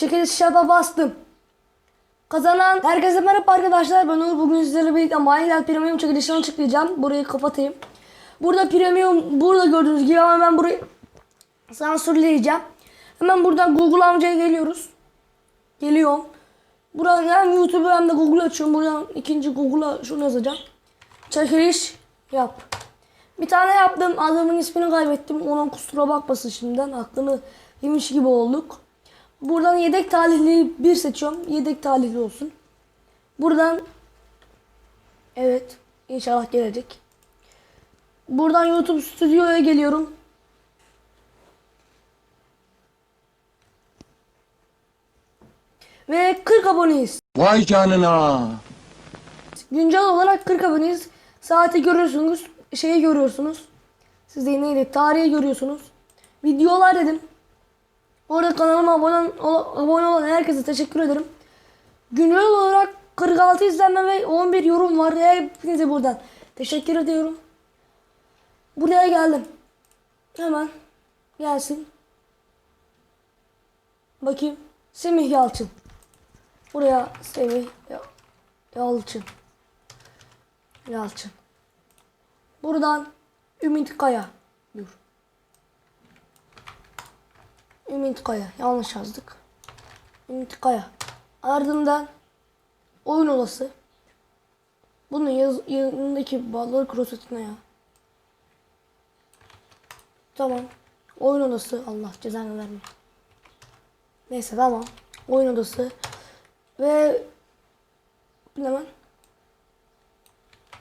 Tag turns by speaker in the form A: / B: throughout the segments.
A: Çekiliş şapa bastım. Kazanan herkese merhaba arkadaşlar. Ben Uğur. Bugün sizlerle birlikte Minecraft Premium çekilişini açıklayacağım. Burayı kapatayım. Burada Premium burada gördüğünüz gibi ama ben burayı sansürleyeceğim. Hemen buradan Google amcaya geliyoruz. Geliyorum. Buradan hem YouTube hem de Google açıyorum. Buradan ikinci Google'a şunu yazacağım. Çekiliş yap. Bir tane yaptım. Adamın ismini kaybettim. Ona kusura bakmasın şimdiden. Aklını yemiş gibi olduk. Buradan yedek talihli bir seçiyorum. Yedek talihli olsun. Buradan evet inşallah gelecek. Buradan YouTube stüdyoya geliyorum. Ve 40 aboneyiz.
B: Vay canına.
A: Güncel olarak 40 aboneyiz. Saati görüyorsunuz. Şeyi görüyorsunuz. Siz de neydi? Tarihi görüyorsunuz. Videolar dedim. Orada kanalıma abone, abone olan herkese teşekkür ederim. Güncel olarak 46 izlenme ve 11 yorum var. Hepinize buradan teşekkür ediyorum. Buraya geldim. Hemen gelsin. Bakayım. Semih Yalçın. Buraya Semih Ya- Yalçın. Yalçın. Buradan Ümit Kaya. Dur. Ümit Kaya. Yanlış yazdık. Ümit Kaya. Ardından oyun odası. Bunun yaz, yanındaki bağları krosetine ya. Tamam. Oyun odası. Allah cezanı vermiyor. Neyse tamam. Oyun odası. Ve lan?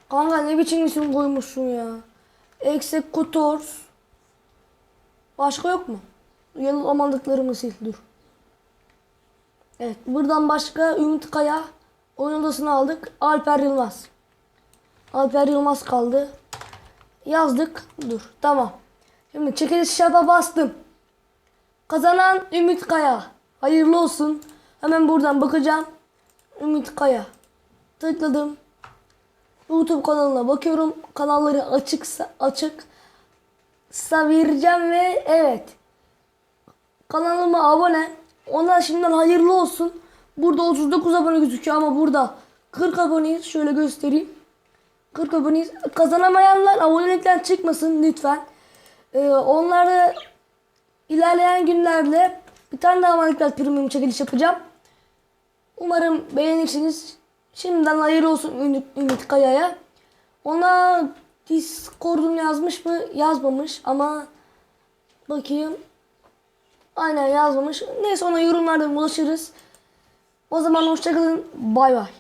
A: Kanka ne biçim isim koymuşsun ya. Executors. Başka yok mu? Yanılamadıklarımı sil dur. Evet buradan başka Ümit Kaya oyun odasını aldık. Alper Yılmaz. Alper Yılmaz kaldı. Yazdık. Dur tamam. Şimdi çekiliş şapa bastım. Kazanan Ümit Kaya. Hayırlı olsun. Hemen buradan bakacağım. Ümit Kaya. Tıkladım. YouTube kanalına bakıyorum. Kanalları açıksa açık vereceğim ve evet. Kanalıma abone. Ona şimdiden hayırlı olsun. Burada 39 abone gözüküyor ama burada 40 aboneyiz. Şöyle göstereyim. 40 aboneyiz. Kazanamayanlar abonelikten çıkmasın lütfen. Ee, onlar da ilerleyen günlerde bir tane daha Minecraft Premium çekiliş yapacağım. Umarım beğenirsiniz. Şimdiden hayırlı olsun Ümit, Ümit Kaya'ya. Ona Discord'un yazmış mı? Yazmamış ama bakayım. Aynen yazmamış. Neyse ona yorumlarda ulaşırız. O zaman hoşçakalın. Bay bay.